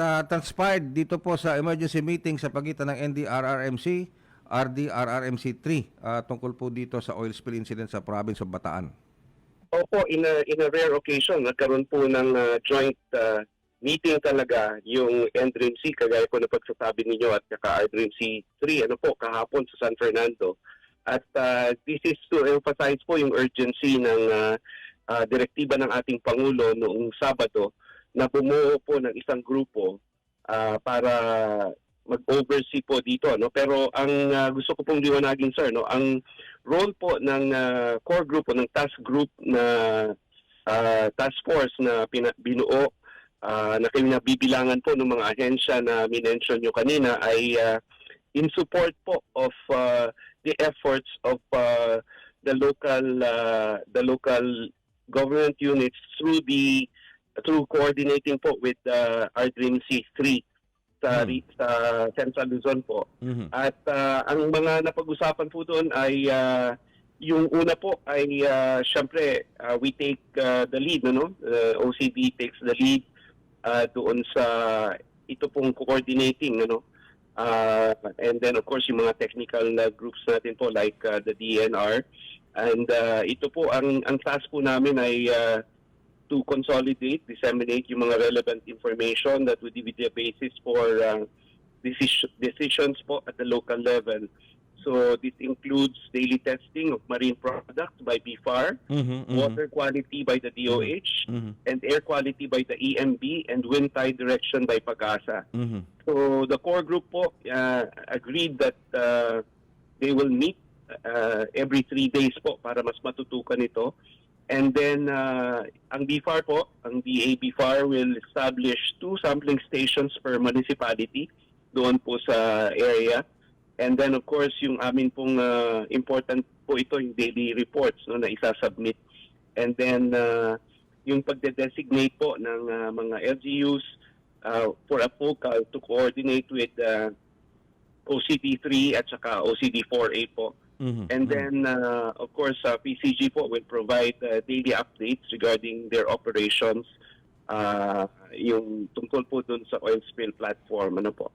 ah, transpired dito po sa emergency meeting sa pagitan ng NDRRMC, RDRRMC 3 ah, tungkol po dito sa oil spill incident sa province of Bataan? Opo, in a, in a rare occasion, nagkaroon po ng uh, joint uh, meeting talaga yung NDRIMC, kagaya po na pagsasabi ninyo, at saka RDRIMC 3, ano po, kahapon sa San Fernando. At uh, this is to emphasize po yung urgency ng uh, uh, direktiba ng ating Pangulo noong Sabado na bumuo po ng isang grupo uh, para mag-oversee po dito no? Pero ang uh, gusto ko pong liwanagin sir no? Ang role po ng uh, core group o ng task group na uh, task force na pina- binuo uh, na kinabibilangan po ng mga ahensya na minention nyo kanina ay uh, in support po of uh, the efforts of uh, the local uh, the local government units through the through coordinating po with uh, our Dream C3 sa, Hmm. sa Central Luzon po. Mhm. At ah, ang mga napag-usapan po doon ay ah, yung una po ay uh, syempre ah, we take ah, the lead no Uh, OCD takes the lead ah, doon sa ito pong coordinating ano Ah, and then of course yung mga technical na groups natin po like ah, the DNR and ah, ito po ang ang task po namin ay ah, to consolidate, disseminate yung mga relevant information that would be the basis for uh, decision, decisions po at the local level. So this includes daily testing of marine products by BFAR, Mhm, mhm, water quality by the DOH, mhm, and air quality by the EMB, and wind tide direction by PAGASA. mhm. So the core group po uh, agreed that uh, they will meet uh, every three days po para mas matutukan ito. And then uh, ang BFAR po, ang DA BFAR will establish two sampling stations per municipality doon po sa area. And then of course yung amin pong uh, important po ito yung daily reports no na isasubmit. And then uh, yung pagde-designate po ng uh, mga LGUs uh, for a focal to coordinate with uh, OCD3 at saka OCD4A po. Mhm, And mhm. then, uh, of course, uh, PCG po will provide uh, daily updates regarding their operations, uh, yung tungkol po dun sa oil spill platform. Ano po?